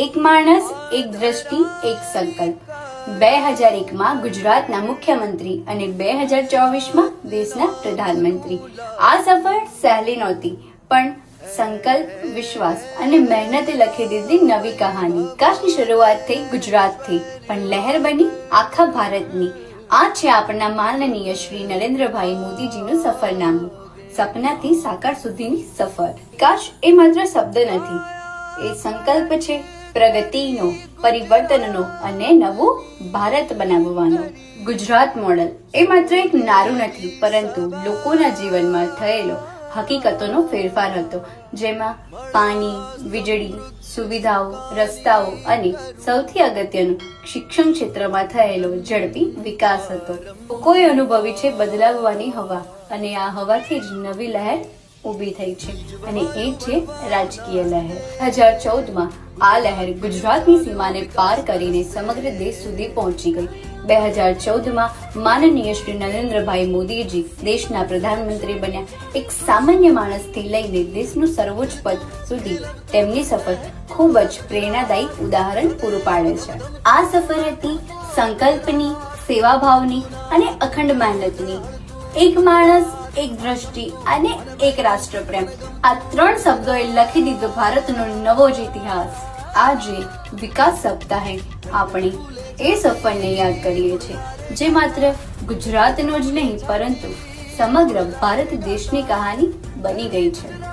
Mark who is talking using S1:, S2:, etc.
S1: એક માણસ, એક દ્રષ્ટિ, એક સંકલ્પ. બે હજાર એકમાં ગુજરાતના મુખ્યમંત્રી અને બે હજાર ચોવીસમાં દેશના પ્રધાનમંત્રી. આ સફર સહેલી નહોતી, પણ સંકલ્પ, વિશ્વાસ અને મહેનતે લખી દીધી નવી કહાની. કાશની શરૂઆત થઈ ગુજરાતથી પણ લહેર બની આખા ભારતની. આ છે આપણા માનનીય શ્રી નરેન્દ્રભાઈ મોદીજીનું સફરનામું. સપનાથી સાકાર સુધીની સફર. કાશ એ માત્ર શબ્દ નથી, એ સંકલ્પ છે. પ્રગતિનો, પરિવર્તનનો અને નવું ભારત બનાવવાનો. ગુજરાત મોડલ એ માત્ર એક નારું નથી, પરંતુ લોકોના જીવનમાં થયેલો હકીકતોનો ફેરફાર હતો, જેમાં પાણી, વીજળી, સુવિધાઓ, રસ્તાઓ અને સૌથી અગત્યનું શિક્ષણ ક્ષેત્રમાં થયેલો ઝડપી વિકાસ હતો. લોકોએ અનુભવી છે બદલાવવાની હવા અને આ હવાથી જ નવી લહેર ઊભી થઈ છે અને એ છે રાજકીય લહેર. હજાર ચૌદમાં આ લહેર ગુજરાતની સીમાને પાર કરીને સમગ્ર દેશ સુધી પહોંચી ગઈ. બે હજાર ચૌદમાં માનનીય શ્રી નરેન્દ્રભાઈ મોદીજી દેશના પ્રધાનમંત્રી બન્યા. એક સામાન્ય માણસથી લઈને દેશનું સર્વોચ્ચ પદ સુધી તેમની સફર ખૂબ જ પ્રેરણાદાયી ઉદાહરણ પૂરું પાડે છે. આ સફર હતી સંકલ્પની, સેવાભાવની અને અખંડ મહેનતની. એક માણસ એક દ્રષ્ટિ અને એક રાષ્ટ્રપ્રેમ. આ ત્રણ શબ્દોએ લખી દીધો ભારતનો નવો જ ઇતિહાસ. આજે વિકાસ સપ્તાહે આપણે એ સફરને યાદ કરીએ છીએ, જે માત્ર ગુજરાતનો જ નહીં, પરંતુ સમગ્ર ભારત દેશની કહાની બની ગઈ છે.